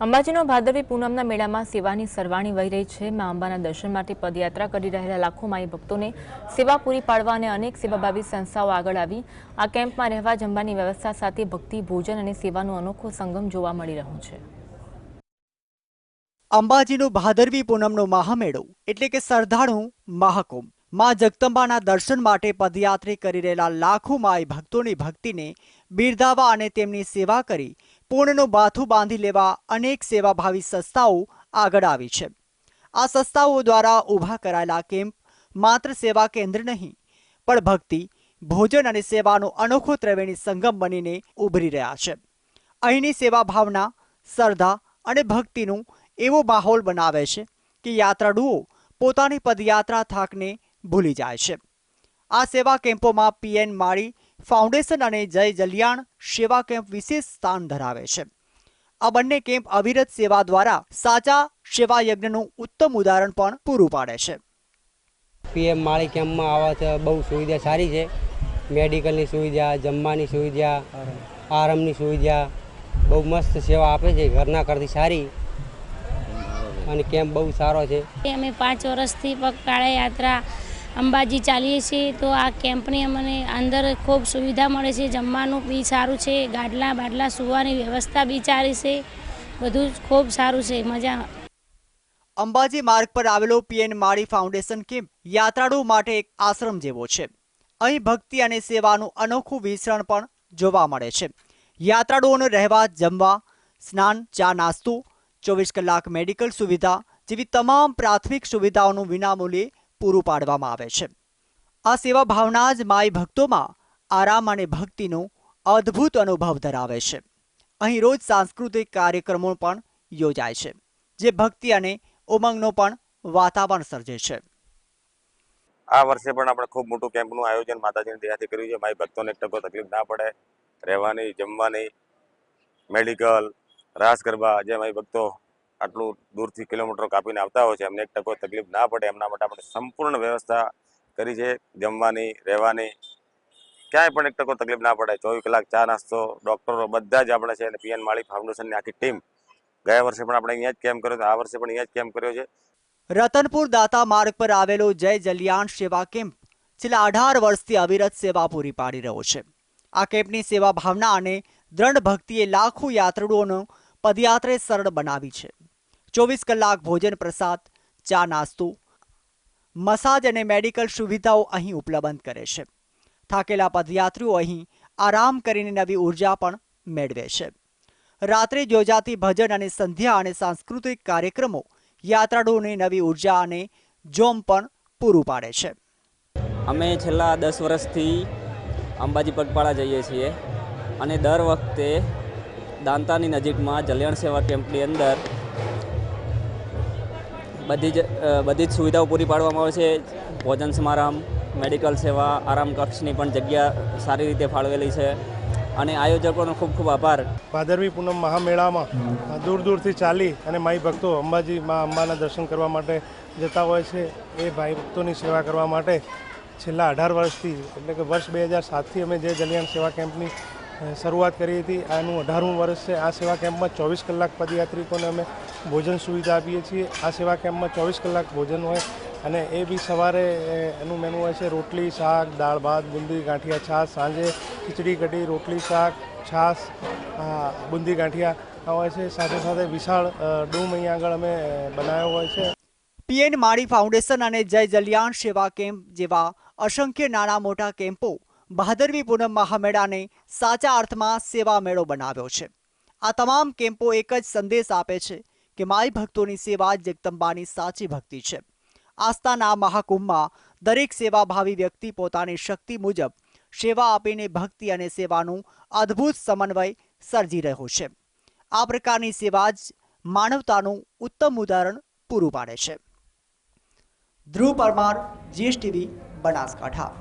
અંબાજીનો ભાદરવી પૂનમના મેળામાં સેવાની સરવાણી વહી રહી છે. મા અંબાના દર્શન માટે પદયાત્રા કરી રહેલા લાખો માઈ ભક્તોને સેવા પૂરી પાડવા અને અનેક સેવાભાવી સંસ્થાઓ આગળ આવી. આ કેમ્પમાં રહેવા જમવાની વ્યવસ્થા સાથે ભક્તિ, ભોજન અને સેવાનો અનોખો સંગમ જોવા મળી રહ્યો છે. અંબાજીનો ભાદરવી પૂનમનો મહામેળો એટલે કે સરદારનું મહાકુંભ. માં જગદંબાના દર્શન માટે પદયાત્રી કરી રહેલા લાખો માઈ ભક્તોની ભક્તિને બિરદાવા અને તેમની સેવા કરી પૂર્ણનું બાથું બાંધી લેવા અનેક સેવાભાવી સંસ્થાઓ આગળ આવી છે. આ સંસ્થાઓ દ્વારા ઊભા કરાયેલા કેમ્પ માત્ર સેવા કેન્દ્ર નહીં, પણ ભક્તિ, ભોજન અને સેવાનો અનોખો ત્રિવેણી સંગમ બનીને ઉભરી રહ્યા છે. અહીંની સેવા ભાવના શ્રદ્ધા અને ભક્તિનું એવો માહોલ બનાવે છે કે યાત્રાળુઓ પોતાની પદયાત્રા થાકને ભૂલી જાય છે. આ સેવા કેમ્પોમાં પીએન માળી ફાઉન્ડેશન અને જય જલિયાણ સેવા કેમ્પ વિશેષ સ્થાન ધરાવે છે. આ બંને કેમ્પ અવિરત સેવા દ્વારા સાચા સેવા યજ્ઞનું ઉત્તમ ઉદાહરણ પણ પૂરું પાડે છે. પીએમ માળી કેમ્પમાં આવવા છે બહુ સુવિધા સારી છે. મેડિકલની સુવિધા જમવાની સુવિધા આરામની સુવિધા બહુ મસ્ત સેવા આપે છે ઘરના કરતી સારી. અને કેમ્પ બહુ સારો છે. અમે પાંચ વર્ષથી પગપાળા યાત્રા અંબાજી ચાલીએ છીએ, તો આ કેમ્પની અમને અંદર ખૂબ સુવિધા મળે છે, જમવાનું બી સારું છે, ગાડલા બાડલા સુવાની વ્યવસ્થા બી સારી છે, બધું ખૂબ સારું છે, મજા અંબાજી માર્ગ પર આવેલો પીએન માળી ફાઉન્ડેશન કેમ્પ યાત્રાળુઓ માટે એક આશ્રમ જેવો છે. અહીં ભક્તિ અને સેવાનું અનોખું વિસ્તરણ પણ જોવા મળે છે. યાત્રાળુઓને રહેવા, જમવા, સ્નાન, ચા નાસ્તો, ચોવીસ કલાક મેડિકલ સુવિધા જેવી તમામ પ્રાથમિક સુવિધાઓનું વિનામૂલ્યે પૂરું પાડવામાં આવે છે. આ સેવા ભાવના જ માય ભક્તોમાં આરામ અને ભક્તિનો અદ્ભુત અનુભવ ધરાવે છે. અહીં રોજ સાંસ્કૃતિક કાર્યક્રમો પણ યોજાય છે, જે ભક્તિ અને ઉમંગનો પણ વાતાવરણ સર્જે છે. આ વર્ષે પણ આપણે ખૂબ મોટું કેમ્પનું આયોજન માતાજીની દયાથી કર્યું છે. મારી ભક્તોને એક ટકો તકલીફ ના પડે. રહેવાની, જમવાની, મેડિકલ, રાસ ગરબા, જે મારી ભક્તો આટલું દૂરથી કિલોમીટર કાપીને આવતા હોય છે, એમને એક ટકો તકલીફ ના પડે, એમના માટે આપણે સંપૂર્ણ વ્યવસ્થા કરી છે, જમવાની, રહેવાની. ક્યાંય પણ એક ટકો તકલીફ ના પડે. ચોવીસ કલાક ચા નાસ્તો ડૉક્ટરો બધા જ આપણે છે, અને પીએન માળી ફાઉન્ડેશનની આખી ટીમ ગયા વર્ષે પણ આપણે અહીંયા જ કેમ્પ કર્યો આ વર્ષે પણ અહીંયા જ કેમ્પ કર્યો છે. રતનપુર દાતા માર્ગ પર આવેલો જય જલિયાણ સેવા કેમ્પ છેલ્લા અઢાર વર્ષથી અવિરત સેવા પૂરી પાડી રહ્યો છે. આ કેમ્પની સેવા ભાવના અને દ્રઢ ભક્તિએ લાખો યાત્રાળુઓનો પદયાત્રે સરળ બનાવી છે. ચોવીસ કલાક ભોજન, પ્રસાદ, ચા, નાસ્તો, મસાજ અને મેડિકલ સુવિધાઓ અહીં ઉપલબ્ધ કરે છે. થાકેલા પદયાત્રીઓ અહીં આરામ કરીને નવી ઊર્જા પણ મેળવે છે. રાત્રે યોજાતી ભજન અને સંધ્યા અને સાંસ્કૃતિક કાર્યક્રમો યાત્રાળુઓને નવી ઊર્જા અને જોમ પણ પૂરું પાડે છે. અમે છેલ્લા દસ વર્ષથી અંબાજી પગપાળા જઈએ છીએ અને દર વખતે દાંતાની નજીકમાં જલ્યાણ સેવા કેમ્પની અંદર બધી જ બધી જ સુવિધાઓ પૂરી પાડવામાં આવે છે. ભોજન સમારંભ મેડિકલ સેવા આરામ કક્ષની પણ જગ્યા સારી રીતે ફાળવેલી છે. અને આયોજકોનો ખૂબ ખૂબ આભાર. ભાદરવી પૂનમ મહામેળામાં દૂર દૂરથી ચાલી અને માઈ ભક્તો અંબાજી મા અંબાના દર્શન કરવા માટે જતા હોય છે. એ ભાઈ ભક્તોની સેવા કરવા માટે છેલ્લા અઢાર વર્ષથી એટલે કે વર્ષ બે હજાર સાતથી અમે જે જલિયાણ સેવા કેમ્પની શરૂઆત કરી હતી. આનું અઢારમું વર્ષ છે. આ સેવા કેમ્પમાં ચોવીસ કલાક પદયાત્રિકોને અમે ભોજન સુવિધા આપીએ છીએ. આ સેવા કેમ્પમાં ચોવીસ કલાક ભોજન હોય અને એ બી સવારે એનું મેનુ હોય છે રોટલી, શાક, દાળ, ભાત, બુંદી, ગાંઠિયા, છાશ, સાંજે ખીચડી, કઢી, રોટલી, શાક, છાશ બુંદી, ગાંઠિયા હોય છે. સાથે સાથે વિશાળ ડૂમ અહીંયા આગળ અમે બનાવ્યો હોય છે. પીએન માળી ફાઉન્ડેશન અને જય જલિયાણ સેવા કેમ્પ જેવા અસંખ્ય નાના મોટા કેમ્પો ભાદરવી પૂનમ મહામેળાને સાચા અર્થમાં સેવા મેળો બનાવ્યો છે. આ તમામ કેમ્પો એક જ સંદેશ આપે છે કે માઈ ભક્તોની સેવા જગદંબાની સાચી ભક્તિ છે. આસ્થાના મહાકુંભમાં દરેક સેવાભાવી વ્યક્તિ પોતાની શક્તિ મુજબ સેવા આપીને ભક્તિ અને સેવાનું અદ્ભુત સમન્વય સર્જી રહ્યો છે. આ પ્રકારની સેવા જ માનવતાનું ઉત્તમ ઉદાહરણ પૂરું પાડે છે. ધ્રુવ પરમાર, જીએસટીવી, બનાસકાંઠા.